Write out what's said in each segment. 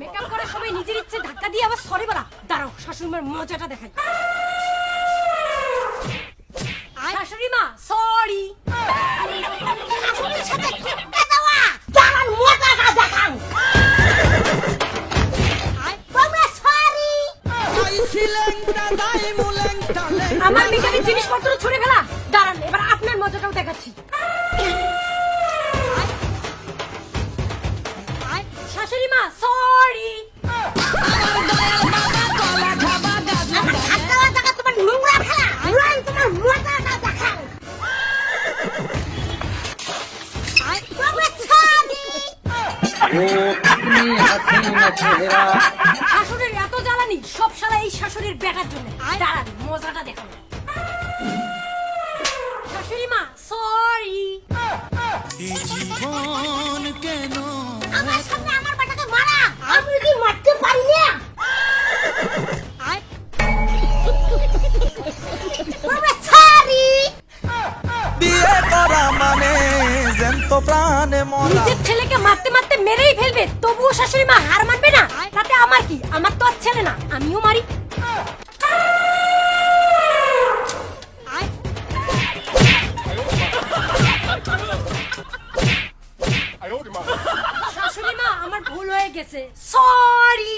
Makeup নিজের ইচ্ছে ধাক্কা দিয়ে আবার সরি বলা। দাঁড়াও শাশুড়িমার মজাটা দেখাই। শাশুড়ি মা সরি আমার মেকআপের জিনিসপত্র ছুড়ে ফেলা। দাঁড়ান এবার আপনার মজাটাও দেখাচ্ছি। শাশুড়ির এত জ্বালানি সব শালা এই শাশুড়ির বেটার জন্য। দাঁড়ান মজাটা দেখাবো শাশুড়ি মা সরি আমার সামনে আমার বেটাকে মারা। আমি কি মারতে পারি না? বাবা সরি বিয়ে করা মানে জ্যান্ত প্রাণে মরা। নিজের ছেলেকে মারতে মারতে মেরেই ফেলবে, তবুও শাশুড়ি মা হার মানবে না? তাতে আমার কি? আমার তো আর ছেলে না, আমিও মারি। আমার ভুল হয়ে গেছে। সরি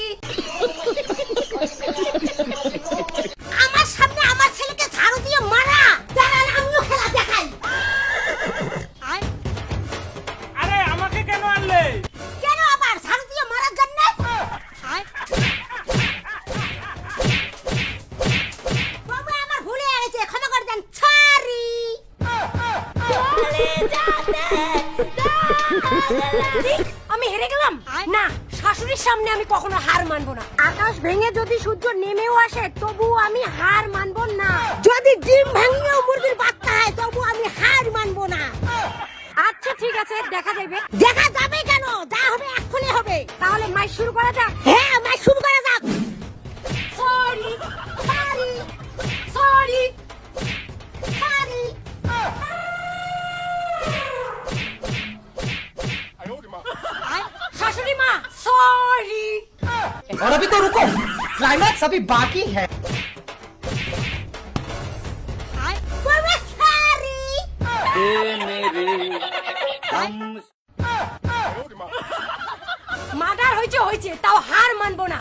আমি হেরে গেলাম? না শাশুড়ির সামনে আমি কখনো হার মানবো না। আকাশ ভেঙে যদি সূর্য নেমেও আসে তবু আমি হার মানবো না। যদি ডিম ভাঙিয়েও মুরগির বাচ্চা হয় তবু আমি হার মানবো না। আচ্ছা ঠিক আছে দেখা যাবে। দেখা যাবে কেন? যা হবে এক্ষুনি হবে। তাহলে মাই শুরু করা যাক। और अभी तो रुको क्लाइमैक्स अभी बाकी है বাবা সরি মার্ডার হয়েছে হয়েছে তাও হার মানবো না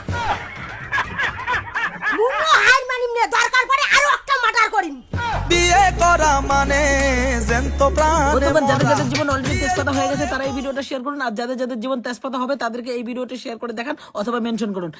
মুন্নো হার মানিম না দরকার পড়ে আরো একটা মার্ডার করিম বিয়ে করা মানে প্রাণে যাদের যাদের জীবন অলরেডি তেজপাতা হয়ে গেছে তারা এই ভিডিওটা শেয়ার করুন। আর যাদের যাদের জীবন তেজপাতা হবে তাদেরকে এই ভিডিওটা শেয়ার করে দেখান অথবা মেনশন করুন।